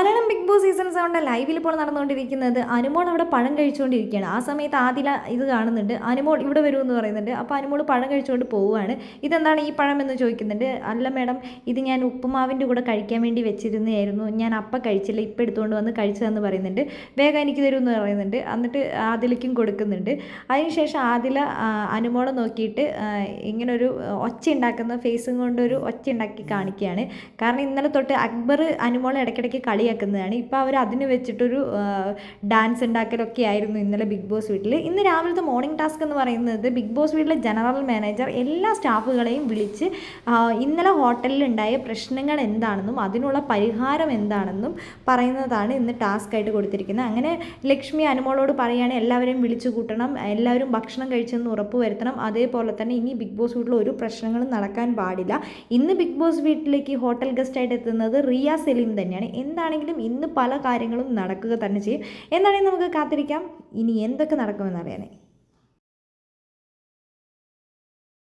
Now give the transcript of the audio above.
Malayalam big boss season സെവന്റെ ലൈവിൽ ഇപ്പോൾ നടന്നുകൊണ്ടിരിക്കുന്നത് അനുമോൾ അവിടെ പഴം കഴിച്ചുകൊണ്ടിരിക്കുകയാണ്. ആ സമയത്ത് ആദില ഇത് കാണുന്നുണ്ട്. അനുമോൾ ഇവിടെ വരുമെന്ന് പറയുന്നുണ്ട്. അപ്പോൾ അനുമോൾ പഴം കഴിച്ചുകൊണ്ട് പോവുകയാണ്. ഇതെന്താണ് ഈ പഴം എന്ന് ചോദിക്കുന്നുണ്ട്. അല്ല മേഡം ഇത് ഞാൻ ഉപ്പുമാവിന്റെ കൂടെ കഴിക്കാൻ വേണ്ടി വെച്ചിരുന്നതായിരുന്നു. ഞാൻ അപ്പം കഴിച്ചില്ല ഇപ്പം എടുത്തുകൊണ്ട് വന്ന് കഴിച്ചതെന്ന് പറയുന്നുണ്ട്. വേഗം എനിക്ക് തരുമെന്ന് പറയുന്നുണ്ട്. എന്നിട്ട് ആദിലയ്ക്കും കൊടുക്കുന്നുണ്ട്. അതിനുശേഷം ആദില അനുമോളെ നോക്കിയിട്ട് ഇങ്ങനൊരു ഒച്ച ഉണ്ടാക്കുന്ന ഫേസും കൊണ്ട് ഒരു ഒച്ച ഉണ്ടാക്കി കാണിക്കുകയാണ്. കാരണം ഇന്നലെ തൊട്ട് അക്ബർ അനുമോളെ ഇടയ്ക്കിടയ്ക്ക് കളിയാക്കുന്നതാണ് ഇപ്പോൾ അവർ അതിന് വെച്ചിട്ടൊരു ഡാൻസ് ഉണ്ടാക്കലൊക്കെ ആയിരുന്നു ഇന്നലെ ബിഗ് ബോസ് വീട്ടിൽ ഇന്ന് രാവിലത്തെ മോർണിംഗ് ടാസ്ക് എന്ന് പറയുന്നത് ബിഗ് ബോസ് വീട്ടിലെ ജനറൽ മാനേജർ എല്ലാ സ്റ്റാഫുകളെയും വിളിച്ച് ഇന്നലെ ഹോട്ടലിൽ ഉണ്ടായ പ്രശ്നങ്ങൾ എന്താണെന്നും അതിനുള്ള പരിഹാരം എന്താണെന്നും പറയുന്നതാണ് ഇന്ന് ടാസ്ക് ആയിട്ട് കൊടുത്തിരിക്കുന്നത്. അങ്ങനെ ലക്ഷ്മി അനുമോളോട് പറയുകയാണ് എല്ലാവരെയും വിളിച്ചു കൂട്ടണം എല്ലാവരും ഭക്ഷണം കഴിച്ചെന്ന് ഉറപ്പ് വരുത്തണം. അതേപോലെ തന്നെ ഇനി ബിഗ് ബോസ് വീട്ടിൽ ഒരു പ്രശ്നങ്ങളും നടക്കാൻ പാടില്ല. ഇന്ന് ബിഗ് ബോസ് വീട്ടിലേക്ക് ഹോട്ടൽ ഗസ്റ്റായിട്ട് എത്തുന്നത് റിയ സെലിം തന്നെയാണ്. എന്താണെങ്കിലും ഇന്ന് പല കാര്യങ്ങളും നടക്കുക തന്നെ ചെയ്യും. എന്താണെങ്കിൽ നമുക്ക് കാത്തിരിക്കാം. ഇനി എന്തൊക്കെ നടക്കുമെന്ന് അറിയാനേ.